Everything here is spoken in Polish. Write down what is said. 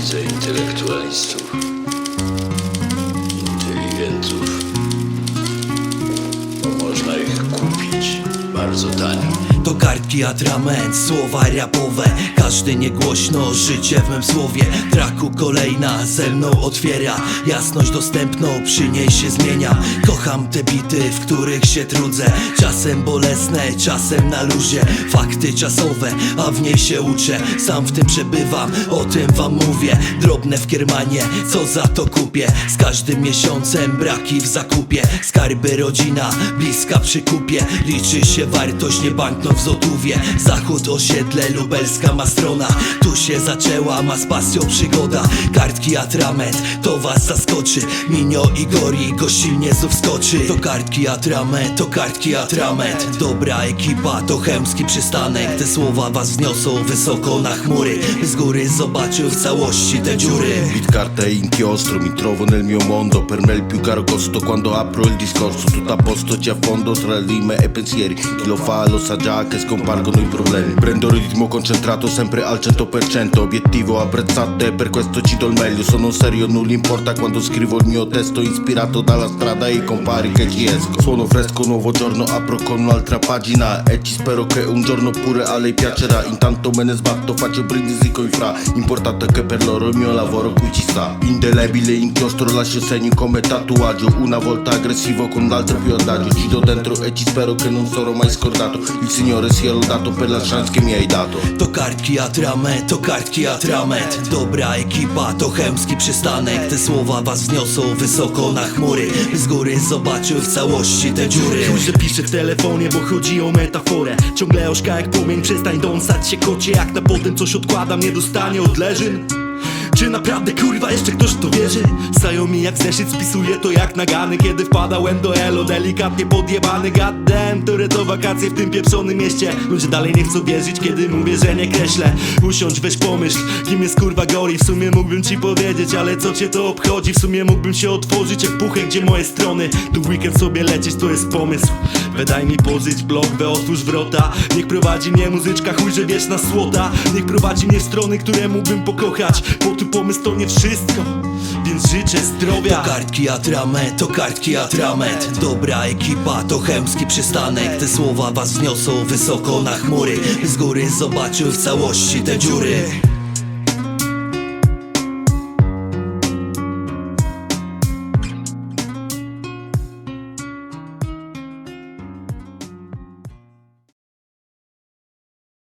intelektualistów, inteligentów. Bo można ich kupić bardzo tanio. To kartki, atrament, słowa rapowe. Każdy niegłośno, życie w mym słowie. Traku kolejna ze mną otwiera. Jasność dostępną, przy niej się zmienia. Kocham te bity, w których się trudzę. Czasem bolesne, czasem na luzie. Fakty czasowe, a w niej się uczę. Sam w tym przebywam, o tym wam mówię. Drobne w kiermanie, co za to kupię? Z każdym miesiącem braki w zakupie. Skarby rodzina, bliska przy kupie. Liczy się wartość, nie banknot w złotówie. Zachód, osiedle, lubelska ma strona. Tu się zaczęła, ma z pasją przygoda. Kartki, atrament, to was zaskoczy. Minio i Gori, gościnnie znów skoczy. To kartki, atrament, to kartki, atrament. Dobra ekipa, to chemski przystanek. Te słowa was wzniosą wysoko na chmury. Z góry zobaczył w całości te dziury. Bit carta e inchiostro, mi trovo nel mio mondo. Per me il più caro costo quando apro il discorso. Tutto a posto ci affondo tra rime e pensieri. Chi lo fa lo sa già che scompargono i problemi. Prendo ritmo concentrato sempre al 100% Obiettivo apprezzato e per questo ci do il meglio. Sono serio, nulla importa quando scrivo il mio testo Ispirato dalla strada e i compari che ci esco. Suono fresco, nuovo giorno, apro con un'altra pagina. E ci spero che un giorno pure a lei piacerà. Intanto me ne sbatto, faccio brindisi coi fra. Importante è che per loro il mio lavoro qui ci sta. Indelebile inchiostro, lascio segni come tatuaggio. Una volta aggressivo con l'altro più adagio. Ci do dentro e ci spero che non sarò mai scordato. Il Signore sia lodato per la chance che mi hai dato To. Kartki atrament, to kartki atrament Dobra ekipa, to chemski przystanek. Te słowa was wzniosą wysoko na chmury. Z góry zobaczył w całości te dziury. Chuj, że piszę w telefonie, bo chodzi o metaforę. Ciągle oszka jak płomień, przestań dąsać się kocie Jak na potem coś odkładam, nie dostanie odleżyn czy naprawdę kurwa jeszcze ktoś to wierzy? Znajomi jak zeszyt spisuje to jak nagany. Kiedy wpadałem do elo, delikatnie podjebany Goddamn, które to wakacje w tym pieprzonym mieście. Ludzie dalej nie chcą wierzyć, kiedy mówię, że nie kreślę. Usiądź, weź pomyśl, kim jest kurwa Gori. W sumie mógłbym ci powiedzieć, ale co cię to obchodzi? W sumie mógłbym się otworzyć jak puchę, gdzie moje strony. Tu weekend sobie lecieć, to jest pomysł Wydaj mi pozyć blok, we otwórz wrota. Niech prowadzi mnie muzyczka, chuj, że wieczna słota. Niech prowadzi mnie w strony, które mógłbym pokochać. Bo tu pomysł to nie wszystko, więc życzę zdrowia. To kartki atrament, to kartki atrament Dobra ekipa, to chemski przystanek. Te słowa was wzniosą wysoko na chmury. Z góry zobaczył w całości te dziury